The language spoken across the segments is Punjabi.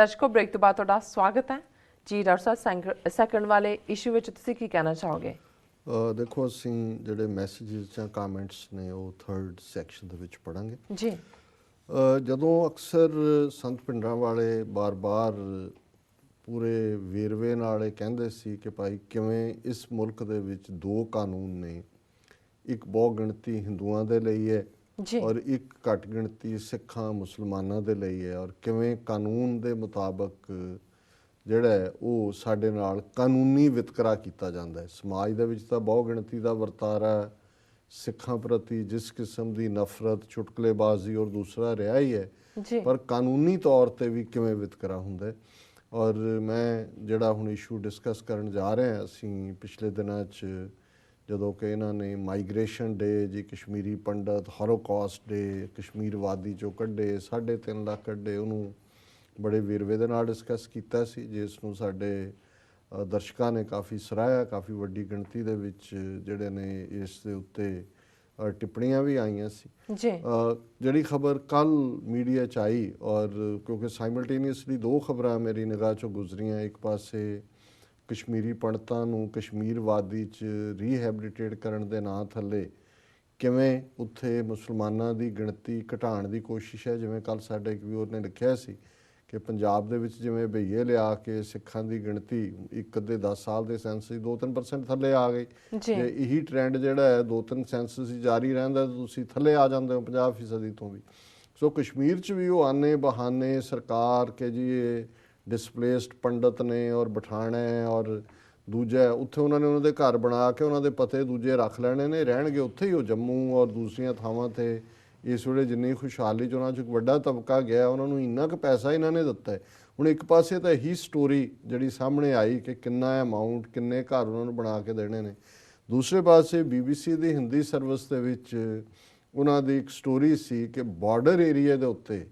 ਦਰਸ਼ਕੋ ਬ੍ਰੇਕ ਤੋਂ ਬਾਅਦ ਤੁਹਾਡਾ ਸਵਾਗਤ ਹੈ। ਜੀ ਡਾਕਟਰ ਸਾਹਿਬ ਸੈਕੰਡ ਵਾਲੇ ਇਸ਼ੂ ਵਿੱਚ ਤੁਸੀਂ ਕੀ ਕਹਿਣਾ ਚਾਹੋਗੇ? ਦੇਖੋ ਅਸੀਂ ਜਿਹੜੇ ਮੈਸੇजेस ਜਾਂ ਕਮੈਂਟਸ ਨੇ ਉਹ ਥਰਡ ਸੈਕਸ਼ਨ ਦੇ ਵਿੱਚ ਪੜਾਂਗੇ ਜੀ। ਜਦੋਂ ਅਕਸਰ ਸੰਤ ਪਿੰਡਾਂ ਵਾਲੇ ਬਾਰ-ਬਾਰ ਪੂਰੇ ਵੇਰਵੇ ਨਾਲ ਇਹ ਕਹਿੰਦੇ ਸੀ ਕਿ ਭਾਈ ਕਿਵੇਂ ਇਸ ਮੁਲਕ ਦੇ ਵਿੱਚ ਦੋ ਕਾਨੂੰਨ ਨੇ। ਇੱਕ ਬਹੁ ਗਿਣਤੀ ਹਿੰਦੂਆਂ ਦੇ ਲਈ ਹੈ ਔਰ ਇੱਕ ਘੱਟ ਗਿਣਤੀ ਸਿੱਖਾਂ ਮੁਸਲਮਾਨਾਂ ਦੇ ਲਈ ਹੈ ਔਰ ਕਿਵੇਂ ਕਾਨੂੰਨ ਦੇ ਮੁਤਾਬਕ ਜਿਹੜਾ ਹੈ ਉਹ ਸਾਡੇ ਨਾਲ ਕਾਨੂੰਨੀ ਵਿਤਕਰਾ ਕੀਤਾ ਜਾਂਦਾ ਹੈ। ਸਮਾਜ ਦੇ ਵਿੱਚ ਤਾਂ ਬਹੁ ਗਿਣਤੀ ਦਾ ਵਰਤਾਰਾ ਸਿੱਖਾਂ ਪ੍ਰਤੀ ਜਿਸ ਕਿਸਮ ਦੀ ਨਫ਼ਰਤ ਚੁਟਕਲੇਬਾਜ਼ੀ ਔਰ ਦੂਸਰਾ ਰਿਹਾ ਹੀ ਹੈ ਜੀ। ਪਰ ਕਾਨੂੰਨੀ ਤੌਰ ਤੇ ਵੀ ਕਿਵੇਂ ਵਿਤਕਰਾ ਹੁੰਦਾ ਹੈ। ਔਰ ਮੈਂ ਜਿਹੜਾ ਹੁਣ ਇਸ਼ੂ ਡਿਸਕਸ ਕਰਨ ਜਾ ਰਹੇ ਹਾਂ ਅਸੀਂ ਪਿਛਲੇ ਦਿਨਾਂ 'ਚ ਜਦੋਂ ਕਿ ਇਹਨਾਂ ਨੇ ਮਾਈਗ੍ਰੇਸ਼ਨ ਡੇ ਜੀ ਕਸ਼ਮੀਰੀ ਪੰਡਤ ਹolocaust ਡੇ ਕਸ਼ਮੀਰ ਵਾਦੀ ਚੋਂ ਕੱਢੇ 3.5 ਲੱਖ ਕੱਢੇ ਉਹਨੂੰ ਬੜੇ ਵੇਰਵੇ ਦੇ ਨਾਲ ਡਿਸਕਸ ਕੀਤਾ ਸੀ ਜਿਸ ਨੂੰ ਸਾਡੇ ਦਰਸ਼ਕਾਂ ਨੇ ਕਾਫੀ ਸਰਾਹਿਆ ਕਾਫੀ ਵੱਡੀ ਗਿਣਤੀ ਦੇ ਵਿੱਚ ਜਿਹੜੇ ਨੇ ਇਸ ਦੇ ਉੱਤੇ ਟਿੱਪਣੀਆਂ ਵੀ ਆਈਆਂ ਸੀ। ਜੀ। ਜਿਹੜੀ ਖਬਰ ਕੱਲ ਮੀਡੀਆ ਚ ਆਈ ਔਰ ਕਿਉਂਕਿ ਸਾਈਮਲਟੇਨੀਅਸਲੀ ਦੋ ਖਬਰਾਂ ਮੇਰੀ ਨਿਗਾਹ ਚੋਂ ਗੁਜ਼ਰੀਆਂ ਇੱਕ ਪਾਸੇ ਕਸ਼ਮੀਰੀ ਪੰਡਤਾਂ ਨੂੰ ਕਸ਼ਮੀਰ ਵਾਦੀ ਚ ਰੀਹੈਬਿਲਿਟੇਟ ਕਰਨ ਦੇ ਨਾਂ ਥੱਲੇ ਕਿਵੇਂ ਉੱਥੇ ਮੁਸਲਮਾਨਾਂ ਦੀ ਗਿਣਤੀ ਘਟਾਉਣ ਦੀ ਕੋਸ਼ਿਸ਼ ਹੈ? ਜਿਵੇਂ ਕੱਲ ਸਾਡੇ ਇੱਕ ਵੀਰ ਨੇ ਲਿਖਿਆ ਸੀ ਕਿ ਪੰਜਾਬ ਦੇ ਵਿੱਚ ਜਿਵੇਂ ਭਈਏ ਲਿਆ ਕੇ ਸਿੱਖਾਂ ਦੀ ਗਿਣਤੀ ਇੱਕ ਅੱਧੇ 10 ਸਾਲ ਦੇ ਸੈਂਸਸ 2-3% ਥੱਲੇ ਆ ਗਈ। ਜੀ। ਜੇ ਇਹੀ ਟ੍ਰੈਂਡ ਜਿਹੜਾ ਹੈ ਦੋ ਤਿੰਨ ਸੈਂਸਸ ਹੀ ਜਾਰੀ ਰਹਿੰਦਾ ਤਾਂ ਤੁਸੀਂ ਥੱਲੇ ਆ ਜਾਂਦੇ ਹੋ 50% ਫੀਸਦੀ ਤੋਂ ਵੀ। ਸੋ ਕਸ਼ਮੀਰ 'ਚ ਵੀ ਉਹ ਆਨੇ ਬਹਾਨੇ ਸਰਕਾਰ ਕੇ ਜੀ ਇਹ ਡਿਸਪਲੇਸਡ ਪੰਡਤ ਨੇ ਔਰ ਬਠਾਣਾ ਔਰ ਦੂਜਾ ਉੱਥੇ ਉਹਨਾਂ ਨੇ ਉਹਨਾਂ ਦੇ ਘਰ ਬਣਾ ਕੇ ਉਹਨਾਂ ਦੇ ਪਤੇ ਦੂਜੇ ਰੱਖ ਲੈਣੇ ਨੇ, ਰਹਿਣਗੇ ਉੱਥੇ ਹੀ ਉਹ ਜੰਮੂ ਔਰ ਦੂਸਰੀਆਂ ਥਾਵਾਂ ਤੇ। ਇਸ ਵੇਲੇ ਜਿੰਨੀ ਖੁਸ਼ਹਾਲੀ ਚ ਉਹਨਾਂ ਚ ਵੱਡਾ ਤਬਕਾ ਗਿਆ, ਉਹਨਾਂ ਨੂੰ ਇੰਨਾ ਕੁ ਪੈਸਾ ਇਹਨਾਂ ਨੇ ਦਿੱਤਾ। ਹੈ ਹੁਣ ਇੱਕ ਪਾਸੇ ਤਾਂ ਇਹੀ ਸਟੋਰੀ ਜਿਹੜੀ ਸਾਹਮਣੇ ਆਈ ਕਿ ਕਿੰਨਾ ਅਮਾਉਂਟ ਕਿੰਨੇ ਘਰ ਉਹਨਾਂ ਨੂੰ ਬਣਾ ਕੇ ਦੇਣੇ ਨੇ। ਦੂਸਰੇ ਪਾਸੇ ਬੀਬੀਸੀ ਦੀ ਹਿੰਦੀ ਸਰਵਿਸ ਦੇ ਵਿੱਚ ਉਹਨਾਂ ਦੀ ਇੱਕ ਸਟੋਰੀ ਸੀ ਕਿ ਬਾਰਡਰ ਏਰੀਆ ਦੇ ਉੱਤੇ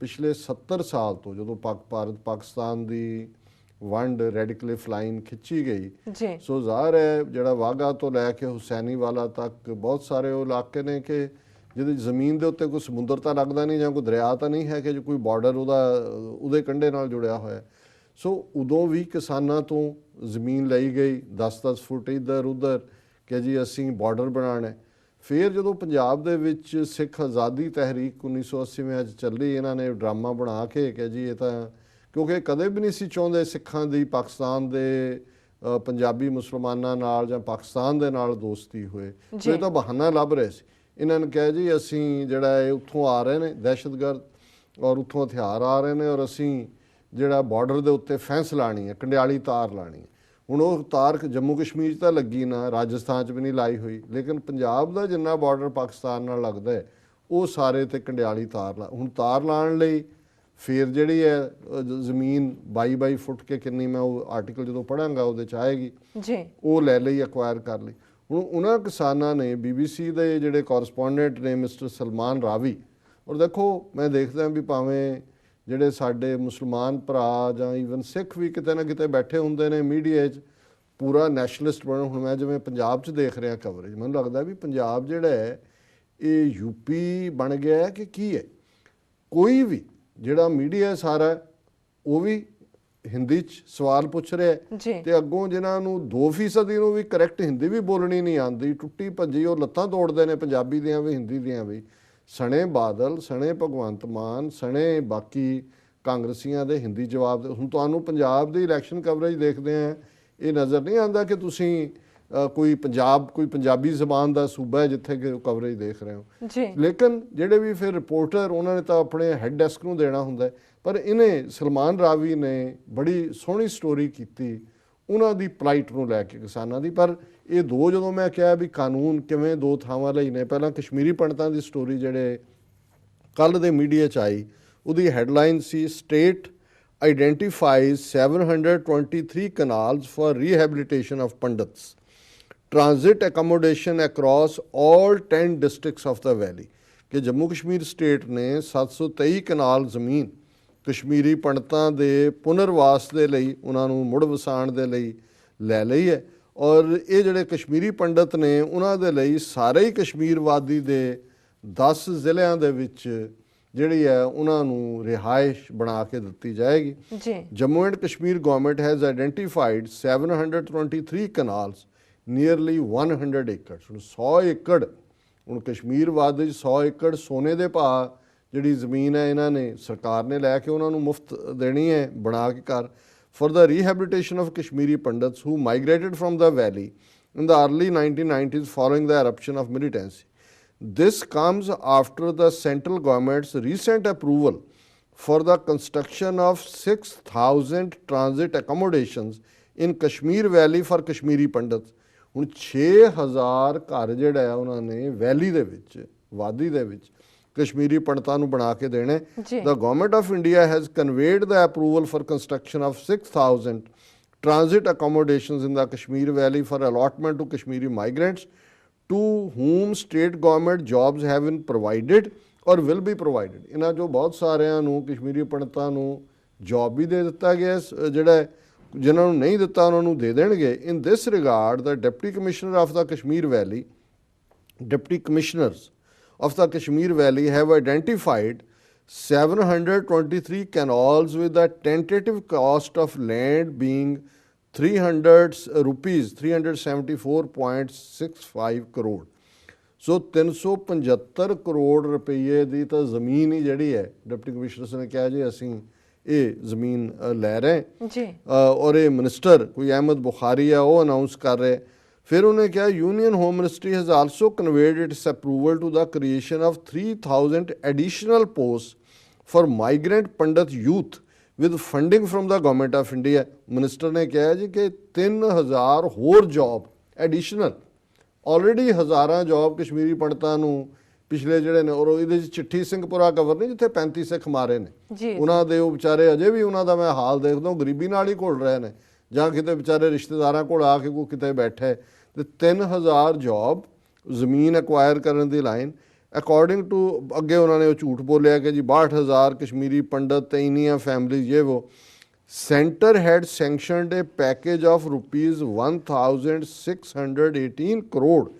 ਪਿਛਲੇ 70 ਸਾਲ ਤੋਂ ਜਦੋਂ ਪਾਕ ਭਾਰਤ ਪਾਕਿਸਤਾਨ ਦੀ ਵੰਡ ਰੈੱਡ ਕਲਿਫ ਲਾਈਨ ਖਿੱਚੀ ਗਈ ਸੋ ਜ਼ਾਹਰ ਹੈ ਜਿਹੜਾ ਵਾਗਾ ਤੋਂ ਲੈ ਕੇ ਹੁਸੈਨੀ ਵਾਲਾ ਤੱਕ ਬਹੁਤ ਸਾਰੇ ਉਹ ਇਲਾਕੇ ਨੇ ਕਿ ਜਿਹਦੀ ਜ਼ਮੀਨ ਦੇ ਉੱਤੇ ਕੋਈ ਸਮੁੰਦਰ ਤਾਂ ਲੱਗਦਾ ਨਹੀਂ ਜਾਂ ਕੋਈ ਦਰਿਆ ਤਾਂ ਨਹੀਂ ਹੈ ਕਿ ਜੋ ਕੋਈ ਬਾਰਡਰ ਉਹਦਾ ਉਹਦੇ ਕੰਢੇ ਨਾਲ ਜੁੜਿਆ ਹੋਇਆ। ਸੋ ਉਦੋਂ ਵੀ ਕਿਸਾਨਾਂ ਤੋਂ ਜ਼ਮੀਨ ਲਈ ਗਈ 10-10 ਫੁੱਟ ਇੱਧਰ ਉੱਧਰ ਕਿ ਜੀ ਅਸੀਂ ਬਾਰਡਰ ਬਣਾਉਣਾ ਹੈ। ਫਿਰ ਜਦੋਂ ਪੰਜਾਬ ਦੇ ਵਿੱਚ ਸਿੱਖ ਆਜ਼ਾਦੀ ਤਹਿਰੀਕ 1980 ਵਿੱਚ ਚੱਲੀ ਇਹਨਾਂ ਨੇ ਡਰਾਮਾ ਬਣਾ ਕੇ ਕਿ ਜੀ ਇਹ ਤਾਂ ਕਿਉਂਕਿ ਕਦੇ ਵੀ ਨਹੀਂ ਸੀ ਚਾਹੁੰਦੇ ਸਿੱਖਾਂ ਦੀ ਪਾਕਿਸਤਾਨ ਦੇ ਪੰਜਾਬੀ ਮੁਸਲਮਾਨਾਂ ਨਾਲ ਜਾਂ ਪਾਕਿਸਤਾਨ ਦੇ ਨਾਲ ਦੋਸਤੀ ਹੋਏ। ਸੋ। ਇਹ ਤਾਂ ਬਹਾਨਾ ਲੱਭ ਰਹੇ ਸੀ। ਇਹਨਾਂ ਨੇ ਕਿਹਾ ਜੀ ਅਸੀਂ ਜਿਹੜਾ ਇਹ ਉੱਥੋਂ ਆ ਰਹੇ ਨੇ ਦਹਿਸ਼ਤਗਰਦ ਔਰ ਉੱਥੋਂ ਹਥਿਆਰ ਆ ਰਹੇ ਨੇ ਔਰ ਅਸੀਂ ਜਿਹੜਾ ਬਾਰਡਰ ਦੇ ਉੱਤੇ ਫੈਂਸ ਲਾਣੀ ਹੈ ਕੰਡਿਆਲੀ ਤਾਰ ਲਾਣੀ ਹੈ। ਹੁਣ ਉਹ ਤਾਰ ਜੰਮੂ ਕਸ਼ਮੀਰ 'ਚ ਤਾਂ ਲੱਗੀ ਨਾ ਰਾਜਸਥਾਨ 'ਚ ਵੀ ਨਹੀਂ ਲਾਈ ਹੋਈ ਲੇਕਿਨ ਪੰਜਾਬ ਦਾ ਜਿੰਨਾ ਬਾਰਡਰ ਪਾਕਿਸਤਾਨ ਨਾਲ ਲੱਗਦਾ ਹੈ ਉਹ ਸਾਰੇ ਤੇ ਕੰਡਿਆਲੀ ਤਾਰ ਲਾ ਹੁਣ ਤਾਰ ਲਾਉਣ ਲਈ ਫਿਰ ਜਿਹੜੀ ਹੈ ਜ਼ਮੀਨ 22 22 ਫੁੱਟ ਕੇ ਕਿੰਨੀ ਮੈਂ ਉਹ ਆਰਟੀਕਲ ਜਦੋਂ ਪੜਾਂਗਾ ਉਹਦੇ ਚ ਆਏਗੀ ਜੀ। ਉਹ ਲੈ ਲਈ ਐਕਵਾਇਰ ਕਰ ਲਈ। ਹੁਣ ਉਹਨਾਂ ਕਿਸਾਨਾਂ ਨੇ ਬੀਬੀਸੀ ਦੇ ਜਿਹੜੇ ਕੋਰਸਪੋਂਡੈਂਟ ਨੇ ਮਿਸਟਰ ਸਲਮਾਨ ਰਾਵੀ ਔਰ ਦੇਖੋ ਮੈਂ ਦੇਖਦਾ ਵੀ ਭਾਵੇਂ ਜਿਹੜੇ ਸਾਡੇ ਮੁਸਲਮਾਨ ਭਰਾ ਜਾਂ ਈਵਨ ਸਿੱਖ ਵੀ ਕਿਤੇ ਨਾ ਕਿਤੇ ਬੈਠੇ ਹੁੰਦੇ ਨੇ ਮੀਡੀਆ 'ਚ ਪੂਰਾ ਨੈਸ਼ਨਲਿਸਟ ਬਣ ਹੁਣ ਮੈਂ ਜਿਵੇਂ ਪੰਜਾਬ 'ਚ ਦੇਖ ਰਿਹਾ ਕਵਰੇਜ ਮੈਨੂੰ ਲੱਗਦਾ ਵੀ ਪੰਜਾਬ ਜਿਹੜਾ ਹੈ ਇਹ ਯੂਪੀ ਬਣ ਗਿਆ ਹੈ ਕਿ ਕੀ ਹੈ? ਕੋਈ ਵੀ ਜਿਹੜਾ ਮੀਡੀਆ ਸਾਰਾ ਉਹ ਵੀ ਹਿੰਦੀ 'ਚ ਸਵਾਲ ਪੁੱਛ ਰਿਹਾ ਤੇ ਅੱਗੋਂ ਜਿਨ੍ਹਾਂ ਨੂੰ 2% ਨੂੰ ਵੀ ਕਰੈਕਟ ਹਿੰਦੀ ਵੀ ਬੋਲਣੀ ਨਹੀਂ ਆਉਂਦੀ ਟੁੱਟੀ ਭੱਜੀ ਉਹ ਲੱਤਾਂ ਤੋੜਦੇ ਨੇ ਪੰਜਾਬੀ ਦੀਆਂ ਵੀ ਹਿੰਦੀ ਦੀਆਂ ਵੀ। ਸਣੇ ਬਾਦਲ ਸਣੇ ਭਗਵੰਤ ਮਾਨ ਸਣੇ ਬਾਕੀ ਕਾਂਗਰਸੀਆਂ ਦੇ ਹਿੰਦੀ ਜਵਾਬ ਦੇ। ਹੁਣ ਤੁਹਾਨੂੰ ਪੰਜਾਬ ਦੀ ਇਲੈਕਸ਼ਨ ਕਵਰੇਜ ਦੇਖਦੇ ਆ ਇਹ ਨਜ਼ਰ ਨਹੀਂ ਆਉਂਦਾ ਕਿ ਤੁਸੀਂ ਕੋਈ ਪੰਜਾਬ ਕੋਈ ਪੰਜਾਬੀ ਜ਼ਬਾਨ ਦਾ ਸੂਬਾ ਹੈ ਜਿੱਥੇ ਕਿ ਕਵਰੇਜ ਦੇਖ ਰਹੇ ਹੋ। ਜੀ। ਲੇਕਿਨ ਜਿਹੜੇ ਵੀ ਫਿਰ ਰਿਪੋਰਟਰ ਉਹਨਾਂ ਨੇ ਤਾਂ ਆਪਣੇ ਹੈੱਡ ਡੈਸਕ ਨੂੰ ਦੇਣਾ ਹੁੰਦਾ। ਪਰ ਇਹਨੇ ਸਲਮਾਨ ਰਾਵੀ ਨੇ ਬੜੀ ਸੋਹਣੀ ਸਟੋਰੀ ਕੀਤੀ। ਉਹਨਾਂ ਦੀ ਪਲਾਈਟ ਨੂੰ ਲੈ ਕੇ, ਕਿਸਾਨਾਂ ਦੀ। ਪਰ ਇਹ ਦੋ ਜਦੋਂ ਮੈਂ ਕਿਹਾ ਵੀ ਕਾਨੂੰਨ ਕਿਵੇਂ ਦੋ ਥਾਵਾਂ ਲਈ ਨੇ, ਪਹਿਲਾਂ ਕਸ਼ਮੀਰੀ ਪੰਡਤਾਂ ਦੀ ਸਟੋਰੀ ਜਿਹੜੇ ਕੱਲ ਦੇ ਮੀਡੀਆ ਚ ਆਈ, ਉਹਦੀ headline C state identifies 723 canals for rehabilitation of Pandits transit accommodation across all 10 districts of the valley ਕਿ ਜੰਮੂ ਕਸ਼ਮੀਰ ਸਟੇਟ ਨੇ 723 ਕਨਾਲ ਜ਼ਮੀਨ ਕਸ਼ਮੀਰੀ ਪੰਡਤਾਂ ਦੇ ਪੁਨਰਵਾਸ ਦੇ ਲਈ ਉਹਨਾਂ ਨੂੰ ਮੁੜ ਵਸਾਉਣ ਦੇ ਲਈ ਲੈ ਲਈ ਹੈ। ਔਰ ਇਹ ਜਿਹੜੇ ਕਸ਼ਮੀਰੀ ਪੰਡਤ ਨੇ ਉਹਨਾਂ ਦੇ ਲਈ ਸਾਰੇ ਹੀ ਕਸ਼ਮੀਰ ਵਾਦੀ ਦੇ 10 ਜ਼ਿਲ੍ਹਿਆਂ ਦੇ ਵਿੱਚ ਜਿਹੜੀ ਹੈ ਉਹਨਾਂ ਨੂੰ ਰਿਹਾਇਸ਼ ਬਣਾ ਕੇ ਦਿੱਤੀ ਜਾਏਗੀ। ਜੀ। Jammu and Kashmir government has identified 723 canals, nearly 100 acres. ਹੁਣ 100 ਏਕੜ ਹੁਣ ਕਸ਼ਮੀਰ ਵਾਦ ਵਿੱਚ 100 ਏਕੜ ਸੋਨੇ ਦੇ ਭਾਅ ਜਿਹੜੀ ਜ਼ਮੀਨ ਹੈ ਇਹਨਾਂ ਨੇ ਸਰਕਾਰ ਨੇ ਲੈ ਕੇ ਉਹਨਾਂ ਨੂੰ ਮੁਫਤ ਦੇਣੀ ਹੈ ਬਣਾ ਕੇ ਘਰ for the rehabilitation of Kashmiri Pandits who migrated from the valley in the early 1990s following the eruption of militancy. This comes after the central government's recent approval for the construction of 6,000 transit accommodations in Kashmir Valley for Kashmiri Pandits. ਹੁਣ 6000 ਘਰ ਜਿਹੜਾ ਹੈ ਉਹਨਾਂ ਨੇ ਵੈਲੀ ਦੇ ਵਿੱਚ ਵਾਦੀ ਦੇ ਵਿੱਚ ਕਸ਼ਮੀਰੀ ਪੰਡਤਾਂ ਨੂੰ ਬਣਾ ਕੇ ਦੇਣੇ ਜੀ। The government of India has conveyed the approval for construction of 6,000 transit accommodations in the Kashmir Valley for allotment to Kashmiri migrants to whom state government jobs have been provided or will be provided. ਇਹਨਾਂ ਜੋ ਬਹੁਤ ਸਾਰਿਆਂ ਨੂੰ ਕਸ਼ਮੀਰੀ ਪੰਡਤਾਂ ਨੂੰ ਜੌਬ ਵੀ ਦੇ ਦਿੱਤਾ ਗਿਆ ਜਿਹੜਾ ਜਿਨ੍ਹਾਂ ਨੂੰ ਨਹੀਂ ਦਿੱਤਾ ਉਹਨਾਂ ਨੂੰ ਦੇ ਦੇਣਗੇ in this regard the deputy commissioner of the Kashmir valley Deputy Commissioners of the Kashmir Valley have identified 723 canals with the tentative cost of land being 300 rupees 374.65 crore so 375 crore ਰੁਪਏ ਦੀ ਤਾਂ ਜ਼ਮੀਨ ਹੀ ਜਿਹੜੀ ਹੈ ਡਿਪਟੀ ਕਮਿਸ਼ਨਰ ਨੇ ਕਿਹਾ ਜੀ ਅਸੀਂ ਇਹ ਜ਼ਮੀਨ ਲੈ ਰਹੇ ਜੀ। ਔਰ ਇਹ ਮਿਨਿਸਟਰ ਕੋਈ ਅਹਿਮਦ ਬੁਖਾਰੀ ਆ ਉਹ ਅਨਾਉਂਸ ਕਰ ਰਹੇ। ਫਿਰ ਉਹਨੇ ਕਿਹਾ union home ministry has also conveyed its approval to the creation of 3000 additional post for migrant Pandit youth with funding from the government of India minister ਨੇ ਕਿਹਾ ਜੀ ਕਿ 3000 ਹੋਰ ਜੌਬ ਐਡੀਸ਼ਨਲ ਆਲਰੇਡੀ ਹਜ਼ਾਰਾਂ ਜੌਬ ਕਸ਼ਮੀਰੀ ਪੰਡਤਾਂ ਨੂੰ ਪਿਛਲੇ ਜਿਹੜੇ ਨੇ ਔਰ ਇਹਦੇ ਚ ਚਿੱਠੀ ਸਿੰਘਪੁਰਾ ਕਵਰ ਨਹੀਂ ਜਿੱਥੇ 35 ਸਿੱਖ ਮਾਰੇ ਨੇ। ਉਹਨਾਂ ਦੇ ਉਹ ਵਿਚਾਰੇ ਅਜੇ ਵੀ ਉਹਨਾਂ ਦਾ ਮੈਂ ਹਾਲ ਦੇਖਦਾ ਗਰੀਬੀ ਨਾਲ ਹੀ ਘੁਲ ਰਹੇ ਨੇ। ਜਾਂ ਕਿਤੇ ਵਿਚਾਰੇ ਰਿਸ਼ਤੇਦਾਰਾਂ ਕੋਲ ਆ ਕੇ ਕੋਈ ਕਿਤੇ ਬੈਠੇ ਤੇ 3000 ਜੌਬ ਜ਼ਮੀਨ ਐਕਵਾਇਰ ਕਰਨ ਦੀ ਲਾਈਨ ਅਕੋਰਡਿੰਗ ਟੂ ਅੱਗੇ ਉਹਨਾਂ ਨੇ ਉਹ ਝੂਠ ਬੋਲਿਆ ਕਿ ਜੀ 62000 ਕਸ਼ਮੀਰੀ ਪੰਡਤ ਤੇ ਇੰਨੀਆਂ ਫੈਮਿਲੀਜ਼ ਇਹ ਉਹ center had sanctioned a package of rupees 1618 crore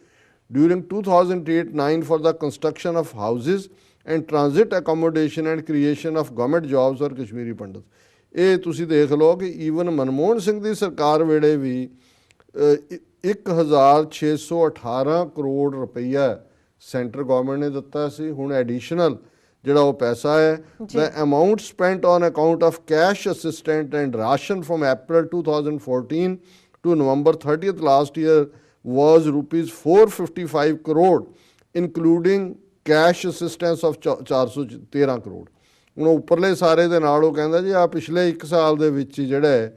during 2008-9 for the construction of houses and transit accommodation and creation of government jobs for Kashmiri Pandits. ਇਹ ਤੁਸੀਂ ਦੇਖ ਲਓ ਕਿ ਈਵਨ ਮਨਮੋਹਨ ਸਿੰਘ ਦੀ ਸਰਕਾਰ ਵੇਲੇ ਵੀ ਅਹ, ਇ- 1618 ਕਰੋੜ ਰੁਪਈਆ ਸੈਂਟਰ ਗਵਰਨਮੈਂਟ ਨੇ ਦਿੱਤਾ ਸੀ ਹੁਣ ਐਡੀਸ਼ਨਲ ਜਿਹੜਾ ਉਹ ਪੈਸਾ ਹੈ the amount spent on account of cash assistant and ration from April 2014 to November 30th last year was rupees 455 crore including cash assistance of ਚੌ- 413 crore ਹੁਣ ਉੱਪਰਲੇ ਸਾਰੇ ਦੇ ਨਾਲ ਉਹ ਕਹਿੰਦਾ ਜੀ ਆ ਪਿਛਲੇ 1 ਸਾਲ ਦੇ ਵਿੱਚ ਜਿਹੜਾ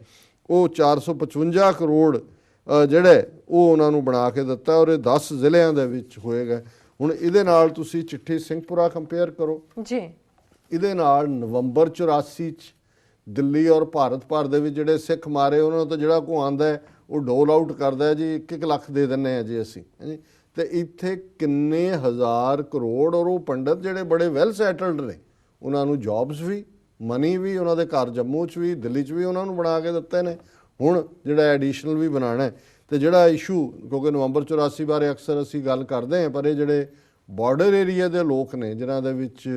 ਉਹ 455 ਕਰੋੜ ਜਿਹੜਾ ਉਹ ਉਹਨਾਂ ਨੂੰ ਬਣਾ ਕੇ ਦਿੱਤਾ ਔਰ ਇਹ 10 ਜ਼ਿਲ੍ਹਿਆਂ ਦੇ ਵਿੱਚ ਹੋਏਗਾ। ਹੁਣ ਇਹਦੇ ਨਾਲ ਤੁਸੀਂ ਚਿੱਠੀ ਸਿੰਘਪੁਰਾ ਕੰਪੇਅਰ ਕਰੋ। ਜੀ। ਇਹਦੇ ਨਾਲ ਨਵੰਬਰ 84 ਚ ਦਿੱਲੀ ਔਰ ਭਾਰਤ ਭਰ ਦੇ ਵਿੱਚ ਜਿਹੜੇ ਸਿੱਖ ਮਾਰੇ ਉਹਨਾਂ ਤਾਂ ਜਿਹੜਾ ਕੋ ਆਂਦਾ ਉਹ ਡੋਲ ਆਊਟ ਕਰਦਾ ਜੀ 1-1 ਲੱਖ ਦੇ ਦਿੰਨੇ ਆ ਜੀ ਅਸੀਂ ਹੈਂਜੀ ਤੇ ਇੱਥੇ ਕਿੰਨੇ ਹਜ਼ਾਰ ਕਰੋੜ ਔਰ ਉਹ ਪੰਡਤ ਜਿਹੜੇ ਬੜੇ ਵੈਲ ਸੈਟਲਡ ਨੇ। ਉਹਨਾਂ ਨੂੰ ਜੌਬਸ ਵੀ ਮਨੀ ਵੀ ਉਹਨਾਂ ਦੇ ਘਰ ਜੰਮੂ 'ਚ ਵੀ ਦਿੱਲੀ 'ਚ ਵੀ ਉਹਨਾਂ ਨੂੰ ਬਣਾ ਕੇ ਦਿੱਤੇ ਨੇ। ਹੁਣ ਜਿਹੜਾ ਐਡੀਸ਼ਨਲ ਵੀ ਬਣਾਣਾ ਹੈ ਤੇ ਜਿਹੜਾ ਇਸ਼ੂ ਕਿਉਂਕਿ ਨਵੰਬਰ 84 ਬਾਰੇ ਅਕਸਰ ਅਸੀਂ ਗੱਲ ਕਰਦੇ ਹਾਂ ਪਰ ਇਹ ਜਿਹੜੇ ਬਾਰਡਰ ਏਰੀਆ ਦੇ ਲੋਕ ਨੇ ਜਿਨ੍ਹਾਂ ਦੇ ਵਿੱਚ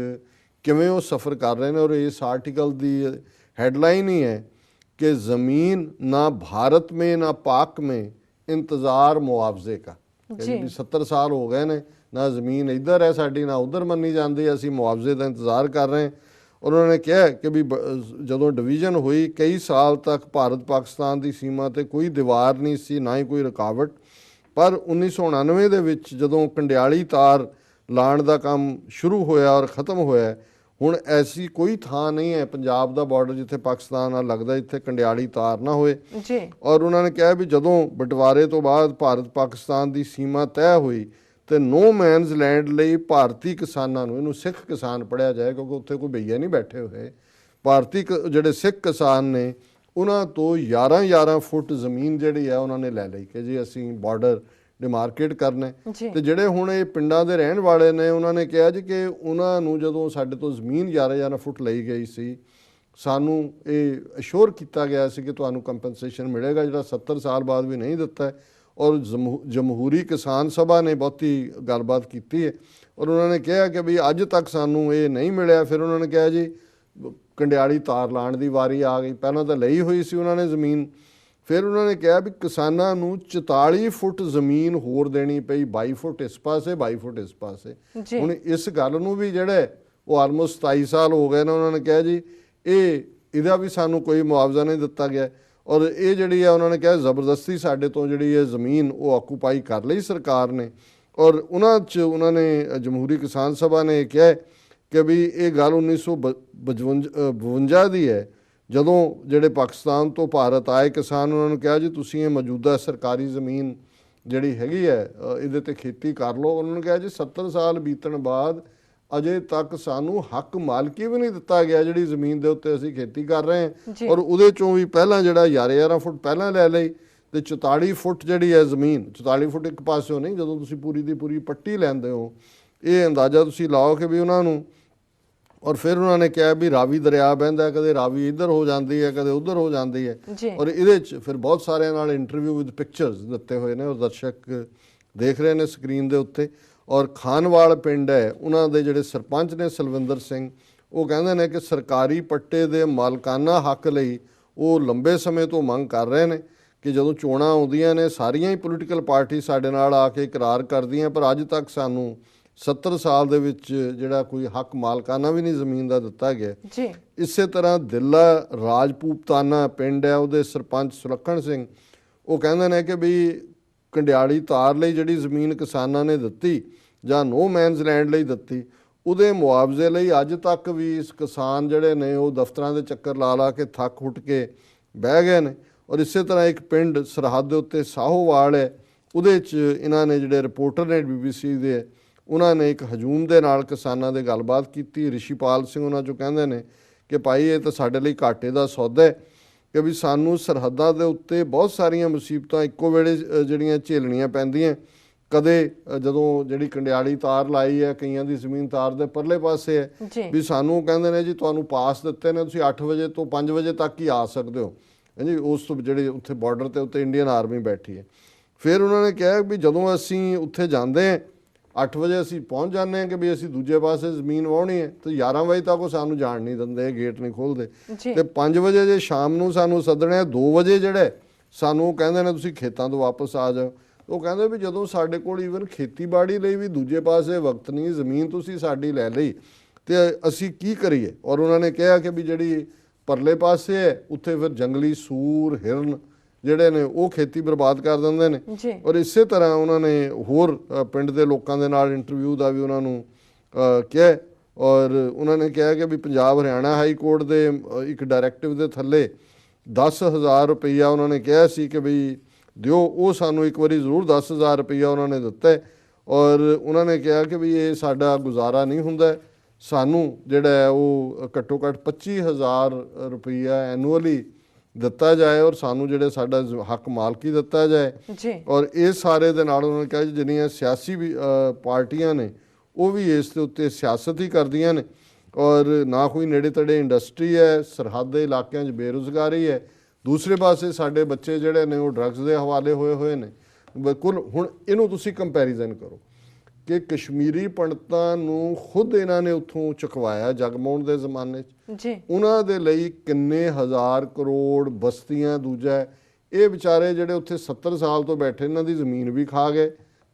ਕਿਵੇਂ ਉਹ ਸਫਰ ਕਰ ਰਹੇ ਨੇ ਔਰ ਇਸ ਆਰਟੀਕਲ ਦੀ ਹੈਡਲਾਈਨ ਹੀ ਹੈ ਕਿ ਜ਼ਮੀਨ ਨਾ ਭਾਰਤ ਮੇ ਨਾ ਪਾਕ ਮੇ ਇੰਤਜ਼ਾਰ ਮੁਆਵਜ਼ੇ ਕਾ। ਜੀ। 70 ਸਾਲ ਹੋ ਗਏ ਨੇ ਨਾ ਜ਼ਮੀਨ ਇੱਧਰ ਹੈ ਸਾਡੀ ਨਾ ਉੱਧਰ ਮੰਨੀ ਜਾਂਦੀ ਅਸੀਂ ਮੁਆਵਜ਼ੇ ਦਾ ਇੰਤਜ਼ਾਰ ਕਰ ਰਹੇ ਉਹਨਾਂ ਨੇ ਕਿਹਾ ਕਿ ਵੀ ਜਦੋਂ ਡਿਵੀਜ਼ਨ ਹੋਈ ਕਈ ਸਾਲ ਤੱਕ ਭਾਰਤ ਪਾਕਿਸਤਾਨ ਦੀ ਸੀਮਾ ਤੇ ਕੋਈ ਦੀਵਾਰ ਨਹੀਂ ਸੀ ਨਾ ਹੀ ਕੋਈ ਰੁਕਾਵਟ। ਪਰ 1999 ਦੇ ਵਿੱਚ ਜਦੋਂ ਕੰਡਿਆਲੀ ਤਾਰ ਲਾਣ ਦਾ ਕੰਮ ਸ਼ੁਰੂ ਹੋਇਆ ਔਰ ਖਤਮ ਹੋਇਆ ਹੁਣ ਐਸੀ ਕੋਈ ਥਾਂ ਨਹੀਂ ਹੈ ਪੰਜਾਬ ਦਾ ਬਾਰਡਰ ਜਿੱਥੇ ਪਾਕਿਸਤਾਨ ਨਾਲ ਲੱਗਦਾ ਇੱਥੇ ਕੰਡਿਆਲੀ ਤਾਰ ਨਾ ਹੋਏ। ਜੀ। ਔਰ ਉਹਨਾਂ ਨੇ ਕਿਹਾ ਵੀ ਜਦੋਂ ਬਟਵਾਰੇ ਤੋਂ ਬਾਅਦ ਭਾਰਤ ਪਾਕਿਸਤਾਨ ਦੀ ਸੀਮਾ ਤੈਅ ਹੋਈ ਤੇ ਨੋ ਮੈਨਸ ਲੈਂਡ ਲਈ ਭਾਰਤੀ ਕਿਸਾਨਾਂ ਨੂੰ ਇਹਨੂੰ ਸਿੱਖ ਕਿਸਾਨ ਪੜਿਆ ਜਾਏ ਕਿਉਂਕਿ ਉੱਥੇ ਕੋਈ ਭਈਆ ਨਹੀਂ ਬੈਠੇ ਹੋਏ। ਭਾਰਤੀ ਜਿਹੜੇ ਸਿੱਖ ਕਿਸਾਨ ਨੇ ਉਹਨਾਂ ਤੋਂ 11 11 ਫੁੱਟ ਜ਼ਮੀਨ ਜਿਹੜੀ ਹੈ ਉਹਨਾਂ ਨੇ ਲੈ ਲਈ ਕਿ ਜੀ ਅਸੀਂ ਬਾਰਡਰ ਡਿਮਾਰਕੇਟ ਕਰਨਾ ਤੇ ਜਿਹੜੇ ਹੁਣ ਇਹ ਪਿੰਡਾਂ ਦੇ ਰਹਿਣ ਵਾਲੇ ਨੇ ਉਹਨਾਂ ਨੇ ਕਿਹਾ ਜੀ ਕਿ ਉਹਨਾਂ ਨੂੰ ਜਦੋਂ ਸਾਡੇ ਤੋਂ ਜ਼ਮੀਨ 11 11 ਫੁੱਟ ਲਈ ਗਈ ਸੀ ਸਾਨੂੰ ਇਹ ਅਸ਼ੋਰ ਕੀਤਾ ਗਿਆ ਸੀ ਕਿ ਤੁਹਾਨੂੰ ਕੰਪਨਸੇਸ਼ਨ ਮਿਲੇਗਾ ਜਿਹੜਾ 70 ਸਾਲ ਬਾਅਦ ਵੀ ਨਹੀਂ ਦਿੱਤਾ ਹੈ। ਔਰ ਜਮਹੂ- ਜਮਹੂਰੀ ਕਿਸਾਨ ਸਭਾ ਨੇ ਬਹੁਤੀ ਗੱਲਬਾਤ ਕੀਤੀ ਹੈ ਔਰ ਉਹਨਾਂ ਨੇ ਕਿਹਾ ਕਿ ਵੀ ਅੱਜ ਤੱਕ ਸਾਨੂੰ ਇਹ ਨਹੀਂ ਮਿਲਿਆ। ਫਿਰ ਉਹਨਾਂ ਨੇ ਕਿਹਾ ਜੀ ਕੰਡਿਆਲੀ ਤਾਰ ਲਾਣ ਦੀ ਵਾਰੀ ਆ ਗਈ। ਪਹਿਲਾਂ ਤਾਂ ਲਈ ਹੋਈ ਸੀ ਉਹਨਾਂ ਨੇ ਜ਼ਮੀਨ। ਫਿਰ ਉਹਨਾਂ ਨੇ ਕਿਹਾ ਵੀ ਕਿਸਾਨਾਂ ਨੂੰ 44 ਫੁੱਟ ਜ਼ਮੀਨ ਹੋਰ ਦੇਣੀ ਪਈ। 22 ਫੁੱਟ ਇਸ ਪਾਸੇ 22 ਫੁੱਟ ਇਸ ਪਾਸੇ। ਹੁਣ ਇਸ ਗੱਲ ਨੂੰ ਵੀ ਜਿਹੜਾ ਉਹ ਆਲਮੋਸਟ 27 ਸਾਲ ਹੋ ਗਏ ਨੇ। ਉਹਨਾਂ ਨੇ ਕਿਹਾ ਜੀ ਇਹ ਇਹਦਾ ਵੀ ਸਾਨੂੰ ਕੋਈ ਮੁਆਵਜ਼ਾ ਨਹੀਂ ਦਿੱਤਾ ਗਿਆ। ਔਰ ਇਹ ਜਿਹੜੀ ਆ, ਉਹਨਾਂ ਨੇ ਕਿਹਾ ਜ਼ਬਰਦਸਤੀ ਸਾਡੇ ਤੋਂ ਜਿਹੜੀ ਹੈ ਜ਼ਮੀਨ ਉਹ ਆਕੂਪਾਈ ਕਰ ਲਈ ਸਰਕਾਰ ਨੇ। ਔਰ ਉਹਨਾਂ 'ਚ ਉਹਨਾਂ ਨੇ, ਜਮਹੂਰੀ ਕਿਸਾਨ ਸਭਾ ਨੇ ਇਹ ਕਿਹਾ ਕਿ ਵੀ ਇਹ ਗੱਲ 1952 ਦੀ ਹੈ। ਜਦੋਂ ਜਿਹੜੇ ਪਾਕਿਸਤਾਨ ਤੋਂ ਭਾਰਤ ਆਏ ਕਿਸਾਨ, ਉਹਨਾਂ ਨੂੰ ਕਿਹਾ ਜੀ ਤੁਸੀਂ ਇਹ ਮੌਜੂਦਾ ਸਰਕਾਰੀ ਜ਼ਮੀਨ ਜਿਹੜੀ ਹੈਗੀ ਹੈ ਇਹਦੇ ਤੇ ਖੇਤੀ ਕਰ ਲਓ। ਉਹਨਾਂ ਨੂੰ ਕਿਹਾ ਜੀ 70 ਸਾਲ ਬੀਤਣ ਬਾਅਦ ਅਜੇ ਤੱਕ ਸਾਨੂੰ ਹੱਕ ਮਾਲਕੀ ਵੀ ਨਹੀਂ ਦਿੱਤਾ ਗਿਆ ਜਿਹੜੀ ਜ਼ਮੀਨ ਦੇ ਉੱਤੇ ਅਸੀਂ ਖੇਤੀ ਕਰ ਰਹੇ। ਹਾਂ ਔਰ ਉਹਦੇ ਚੋਂ ਵੀ ਪਹਿਲਾਂ ਜਿਹੜਾ 11 11 ਫੁੱਟ ਪਹਿਲਾਂ ਲੈ ਲਈ ਤੇ 44 ਫੁੱਟ ਜਿਹੜੀ ਹੈ ਜ਼ਮੀਨ 44 ਫੁੱਟ ਇੱਕ ਪਾਸਿਓਂ ਨਹੀਂ ਜਦੋਂ ਤੁਸੀਂ ਪੂਰੀ ਦੀ ਪੂਰੀ ਪੱਟੀ ਲੈਂਦੇ ਹੋ ਇਹ ਅੰਦਾਜ਼ਾ ਤੁਸੀਂ ਲਾਓ ਕਿ ਵੀ ਉਹਨਾਂ ਨੂੰ ਔਰ ਫਿਰ ਉਹਨਾਂ ਨੇ ਕਿਹਾ ਵੀ ਰਾਵੀ ਦਰਿਆ ਬਹਿੰਦਾ ਕਦੇ ਰਾਵੀ ਇੱਧਰ ਹੋ ਜਾਂਦੀ ਹੈ ਕਦੇ ਉੱਧਰ ਹੋ ਜਾਂਦੀ ਹੈ। ਔਰ ਇਹਦੇ ਚ ਫਿਰ ਬਹੁਤ ਸਾਰਿਆਂ ਨਾਲ ਇੰਟਰਵਿਊ ਵਿਦ ਪਿਕਚਰਸ ਦਿੱਤੇ ਹੋਏ ਨੇ ਔਰ ਦਰਸ਼ਕ ਦੇਖ ਰਹੇ ਨੇ ਸਕਰੀਨ ਦੇ ਉੱਤੇ ਔਰ ਖਾਨਵਾਲ ਪਿੰਡ ਹੈ ਉਹਨਾਂ ਦੇ ਜਿਹੜੇ ਸਰਪੰਚ ਨੇ ਸਲਵਿੰਦਰ ਸਿੰਘ ਉਹ ਕਹਿੰਦੇ ਨੇ ਕਿ ਸਰਕਾਰੀ ਪੱਟੇ ਦੇ ਮਾਲਕਾਨਾ ਹੱਕ ਲਈ ਉਹ ਲੰਬੇ ਸਮੇਂ ਤੋਂ ਮੰਗ ਕਰ ਰਹੇ ਨੇ ਕਿ ਜਦੋਂ ਚੋਣਾਂ ਆਉਂਦੀਆਂ ਨੇ ਸਾਰੀਆਂ ਹੀ ਪੋਲੀਟੀਕਲ ਪਾਰਟੀ ਸਾਡੇ ਨਾਲ ਆ ਕੇ ਇਕਰਾਰ ਕਰਦੀਆਂ ਪਰ ਅੱਜ ਤੱਕ ਸਾਨੂੰ 70 ਸਾਲ ਦੇ ਵਿੱਚ ਜਿਹੜਾ ਕੋਈ ਹੱਕ ਮਾਲਕਾਨਾ ਵੀ ਨਹੀਂ ਜ਼ਮੀਨ ਦਾ ਦਿੱਤਾ ਗਿਆ। ਜੀ। ਇਸੇ ਤਰ੍ਹਾਂ ਦਿੱਲਾ ਰਾਜਪੂਤਾਨਾ ਪਿੰਡ ਹੈ ਉਹਦੇ ਸਰਪੰਚ ਸੁਲੱਖਣ ਸਿੰਘ ਉਹ ਕਹਿੰਦੇ ਨੇ ਕਿ ਵੀ ਕੰਡਿਆਲੀ ਤਾਰ ਲਈ ਜਿਹੜੀ ਜ਼ਮੀਨ ਕਿਸਾਨਾਂ ਨੇ ਦਿੱਤੀ ਜਾਂ ਨੋ ਮੈਨਸ ਲੈਂਡ ਲਈ ਦਿੱਤੀ, ਉਹਦੇ ਮੁਆਵਜ਼ੇ ਲਈ ਅੱਜ ਤੱਕ ਵੀ ਇਸ ਕਿਸਾਨ ਜਿਹੜੇ ਨੇ ਉਹ ਦਫ਼ਤਰਾਂ ਦੇ ਚੱਕਰ ਲਾ ਲਾ ਕੇ ਥੱਕ ਉੱਠ ਕੇ ਬਹਿ ਗਏ ਨੇ ਔਰ ਇਸੇ ਤਰ੍ਹਾਂ ਇੱਕ ਪਿੰਡ ਸਰਹੱਦ ਦੇ ਉੱਤੇ ਸਾਹੋਵਾਲ ਹੈ, ਉਹਦੇ 'ਚ ਇਹਨਾਂ ਨੇ ਜਿਹੜੇ ਰਿਪੋਰਟਰ ਨੇ ਬੀਬੀਸੀ ਦੇ, ਉਹਨਾਂ ਨੇ ਇੱਕ ਹਜੂਮ ਦੇ ਨਾਲ ਕਿਸਾਨਾਂ ਦੇ ਗੱਲਬਾਤ ਕੀਤੀ, ਰਿਸ਼ੀਪਾਲ ਸਿੰਘ ਉਹਨਾਂ ਚੋਂ ਕਹਿੰਦੇ ਨੇ ਕਿ ਭਾਈ ਇਹ ਤਾਂ ਸਾਡੇ ਲਈ ਘਾਟੇ ਦਾ ਸੌਦਾ ਹੈ ਕਿ ਵੀ ਸਾਨੂੰ ਸਰਹੱਦਾਂ ਦੇ ਉੱਤੇ ਬਹੁਤ ਸਾਰੀਆਂ ਮੁਸੀਬਤਾਂ ਇੱਕੋ ਵੇਲੇ ਜਿਹੜੀਆਂ ਝੇਲਣੀਆਂ ਪੈਂਦੀਆਂ। ਕਦੇ ਜਦੋਂ ਜਿਹੜੀ ਕੰਡਿਆਲੀ ਤਾਰ ਲਾਈ ਹੈ ਕਈਆਂ ਦੀ ਜ਼ਮੀਨ ਤਾਰ ਦੇ ਪਰਲੇ ਪਾਸੇ ਹੈ ਵੀ ਸਾਨੂੰ ਕਹਿੰਦੇ ਨੇ ਜੀ ਤੁਹਾਨੂੰ ਪਾਸ ਦਿੱਤੇ ਨੇ ਤੁਸੀਂ 8 ਵਜੇ ਤੋਂ 5 ਵਜੇ ਤੱਕ ਹੀ ਆ ਸਕਦੇ ਹੋ। ਹਾਂਜੀ ਉਸ ਤੋਂ ਜਿਹੜੇ ਉੱਥੇ ਬਾਰਡਰ ਤੇ ਉੱਤੇ ਇੰਡੀਅਨ ਆਰਮੀ ਬੈਠੀ ਹੈ। ਫਿਰ ਉਹਨਾਂ ਨੇ ਕਿਹਾ ਵੀ ਜਦੋਂ ਅਸੀਂ ਉੱਥੇ ਜਾਂਦੇ ਹਾਂ 8 ਵਜੇ ਅਸੀਂ ਪਹੁੰਚ ਜਾਂਦੇ ਹਾਂ ਕਿ ਵੀ ਅਸੀਂ ਦੂਜੇ ਪਾਸੇ ਜ਼ਮੀਨ ਵਾਹਣੀ ਹੈ ਤੇ 11 ਵਜੇ ਤੱਕ ਉਹ ਸਾਨੂੰ ਜਾਣ ਨਹੀਂ ਦਿੰਦੇ ਗੇਟ ਨਹੀਂ ਖੋਲਦੇ ਤੇ 5 ਵਜੇ ਜੇ ਸ਼ਾਮ ਨੂੰ ਸਾਨੂੰ ਸੱਦਣੇ ਆ 2 ਵਜੇ ਜਿਹੜੇ ਸਾਨੂੰ ਕਹਿੰਦੇ ਨੇ ਤੁਸੀਂ ਖੇਤਾਂ ਤੋਂ ਵਾਪਸ ਆ ਜਾਓ। ਉਹ ਕਹਿੰਦੇ ਵੀ ਜਦੋਂ ਸਾਡੇ ਕੋਲ ਈਵਨ ਖੇਤੀਬਾੜੀ ਲਈ ਵੀ ਦੂਜੇ ਪਾਸੇ ਵਕਤ ਨਹੀਂ ਜ਼ਮੀਨ ਤੁਸੀਂ ਸਾਡੀ ਲੈ ਲਈ। ਤੇ ਅਸੀਂ ਕੀ ਕਰੀਏ? ਔਰ ਉਹਨਾਂ ਨੇ ਕਿਹਾ ਕਿ ਵੀ ਜਿਹੜੀ ਪਰਲੇ ਪਾਸੇ ਹੈ ਉੱਥੇ ਫਿਰ ਜੰਗਲੀ ਸੂਰ ਹਿਰਨ ਜਿਹੜੇ ਨੇ ਉਹ ਖੇਤੀ ਬਰਬਾਦ ਕਰ ਦਿੰਦੇ ਨੇ। ਔਰ ਇਸੇ ਤਰ੍ਹਾਂ ਉਹਨਾਂ ਨੇ ਹੋਰ ਪਿੰਡ ਦੇ ਲੋਕਾਂ ਦੇ ਨਾਲ ਇੰਟਰਵਿਊ ਦਾ ਵੀ ਉਹਨਾਂ ਨੂੰ ਕਿਹਾ ਔਰ ਉਹਨਾਂ ਨੇ ਕਿਹਾ ਕਿ ਵੀ ਪੰਜਾਬ ਹਰਿਆਣਾ ਹਾਈ ਕੋਰਟ ਦੇ ਇੱਕ ਡਾਇਰੈਕਟਿਵ ਦੇ ਥੱਲੇ 10000 ਰੁਪਈਆ ਉਹਨਾਂ ਨੇ ਕਿਹਾ ਸੀ ਕਿ ਵੀ ਦਿਓ ਉਹ ਸਾਨੂੰ ਇੱਕ ਵਾਰੀ ਜ਼ਰੂਰ 10000 ਰੁਪਈਆ ਉਹਨਾਂ ਨੇ ਦਿੱਤਾ ਔਰ ਉਹਨਾਂ ਨੇ ਕਿਹਾ ਕਿ ਵੀ ਇਹ ਸਾਡਾ ਗੁਜ਼ਾਰਾ ਨਹੀਂ ਹੁੰਦਾ। ਸਾਨੂੰ ਜਿਹੜਾ ਉਹ ਘੱਟੋ ਘੱਟ 25000 ਰੁਪਈਆ ਐਨੂਅਲੀ ਦਿੱਤਾ ਜਾਏ ਔਰ ਸਾਨੂੰ ਜਿਹੜੇ ਸਾਡਾ ਹੱਕ ਮਾਲਕੀ ਦਿੱਤਾ ਜਾਏ। ਜੀ। ਔਰ ਇਹ ਸਾਰੇ ਦੇ ਨਾਲ ਉਹਨਾਂ ਨੇ ਕਿਹਾ ਜੀ ਜਿਹੜੀਆਂ ਸਿਆਸੀ ਵੀ ਪਾਰਟੀਆਂ ਨੇ ਉਹ ਵੀ ਇਸ ਦੇ ਉੱਤੇ ਸਿਆਸਤ ਹੀ ਕਰਦੀਆਂ ਨੇ। ਔਰ ਨਾ ਕੋਈ ਨੇੜੇ ਤੜੇ ਇੰਡਸਟਰੀ ਹੈ ਸਰਹੱਦ ਦੇ ਇਲਾਕਿਆਂ 'ਚ ਬੇਰੁਜ਼ਗਾਰੀ ਹੈ। ਦੂਸਰੇ ਪਾਸੇ ਸਾਡੇ ਬੱਚੇ ਜਿਹੜੇ ਨੇ ਉਹ ਡਰੱਗਸ ਦੇ ਹਵਾਲੇ ਹੋਏ ਹੋਏ ਨੇ ਬਿਲਕੁਲ ਹੁਣ ਇਹਨੂੰ ਤੁਸੀਂ ਕੰਪੈਰੀਜ਼ਨ ਕਰੋ। ਕਿ ਕਸ਼ਮੀਰੀ ਪੰਡਤਾਂ ਨੂੰ ਖੁਦ ਇਹਨਾਂ ਨੇ ਉੱਥੋਂ ਚੁਕਵਾਇਆ ਜਗਮੋਹਨ ਦੇ ਜ਼ਮਾਨੇ 'ਚ ਜੀ ਉਹਨਾਂ ਦੇ ਲਈ ਕਿੰਨੇ ਹਜ਼ਾਰ ਕਰੋੜ ਬਸਤੀਆਂ ਦੂਜਾ। ਇਹ ਵਿਚਾਰੇ ਜਿਹੜੇ ਉੱਥੇ 70 ਸਾਲ ਤੋਂ ਬੈਠੇ ਇਹਨਾਂ ਦੀ ਜ਼ਮੀਨ ਵੀ ਖਾ ਗਏ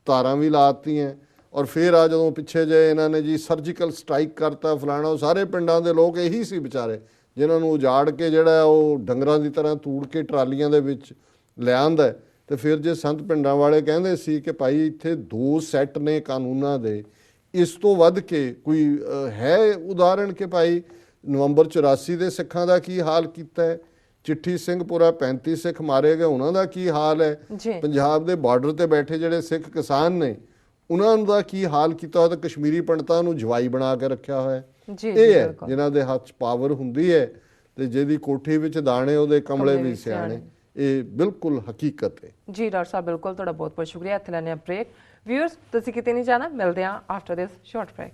ਤਾਰਾਂ ਵੀ ਲਾਤੀਆਂ ਔਰ ਫਿਰ ਆ ਜਦੋਂ ਪਿੱਛੇ ਜੇ ਇਹਨਾਂ ਨੇ ਜੀ ਸਰਜੀਕਲ ਸਟ੍ਰਾਈਕ ਕਰਤਾ ਫਲਾਣਾ ਉਹ ਸਾਰੇ ਪਿੰਡਾਂ ਦੇ ਲੋਕ ਇਹੀ ਸੀ ਵਿਚਾਰੇ ਜਿਨ੍ਹਾਂ ਨੂੰ ਉਜਾੜ ਕੇ ਜਿਹੜਾ ਉਹ ਡੰਗਰਾਂ ਦੀ ਤਰ੍ਹਾਂ ਤੂੜ ਕੇ ਟਰਾਲੀਆਂ ਦੇ ਵਿੱਚ ਲੈ ਆਂਦਾ ਹੈ। ਤੇ ਫਿਰ ਜੇ ਸੰਤ ਪਿੰਡਾਂ ਵਾਲੇ ਕਹਿੰਦੇ ਸੀ ਕਿ ਭਾਈ ਇੱਥੇ ਦੋ ਸੈੱਟ ਨੇ ਕਾਨੂੰਨਾਂ ਦੇ ਇਸ ਤੋਂ ਵੱਧ ਕੇ ਕੋਈ ਹੈ ਉਦਾਹਰਣ ਕਿ ਭਾਈ ਨਵੰਬਰ 84 ਦੇ ਸਿੱਖਾਂ ਦਾ ਕੀ ਹਾਲ ਕੀਤਾ ਹੈ? ਚਿੱਠੀ ਸਿੰਘਪੁਰਾ 35 ਸਿੱਖ ਮਾਰੇ ਗਏ ਉਹਨਾਂ ਦਾ ਕੀ ਹਾਲ ਹੈ? ਪੰਜਾਬ ਦੇ ਬਾਰਡਰ ਤੇ ਬੈਠੇ ਜਿਹੜੇ ਸਿੱਖ ਕਿਸਾਨ ਨੇ ਉਹਨਾਂ ਦਾ ਕੀ ਹਾਲ ਕੀਤਾ ਹੋਇਆ? ਤਾਂ ਕਸ਼ਮੀਰੀ ਪੰਡਤਾਂ ਨੂੰ ਜਵਾਈ ਬਣਾ ਕੇ ਰੱਖਿਆ ਹੋਇਆ ਹੈ। ਇਹ ਹੈ ਜਿਨ੍ਹਾਂ ਦੇ ਹੱਥ 'ਚ ਪਾਵਰ ਹੁੰਦੀ ਹੈ ਤੇ ਜਿਹਦੀ ਕੋਠੀ ਵਿੱਚ ਦਾਣੇ ਉਹਦੇ ਕਮਲੇ ਵੀ। ਸਿਆਣੇ ਇਹ ਬਿਲਕੁਲ ਹਕੀਕਤ ਹੈ। ਜੀ, ਡਾਕਟਰ ਸਾਹਿਬ, ਬਿਲਕੁਲ, ਤੁਹਾਡਾ ਬਹੁਤ ਬਹੁਤ ਸ਼ੁਕਰੀਆ। ਇੱਥੇ ਲੈਣੇ ਆ ਬ੍ਰੇਕ ਵਿਊਅਰਸ ਤੁਸੀਂ ਕਿਤੇ ਨਹੀਂ ਜਾਣਾ? ਮਿਲਦੇ ਆ ਆਫਟਰ ਦਿਸ ਸ਼ਾਰਟ ਬ੍ਰੇਕ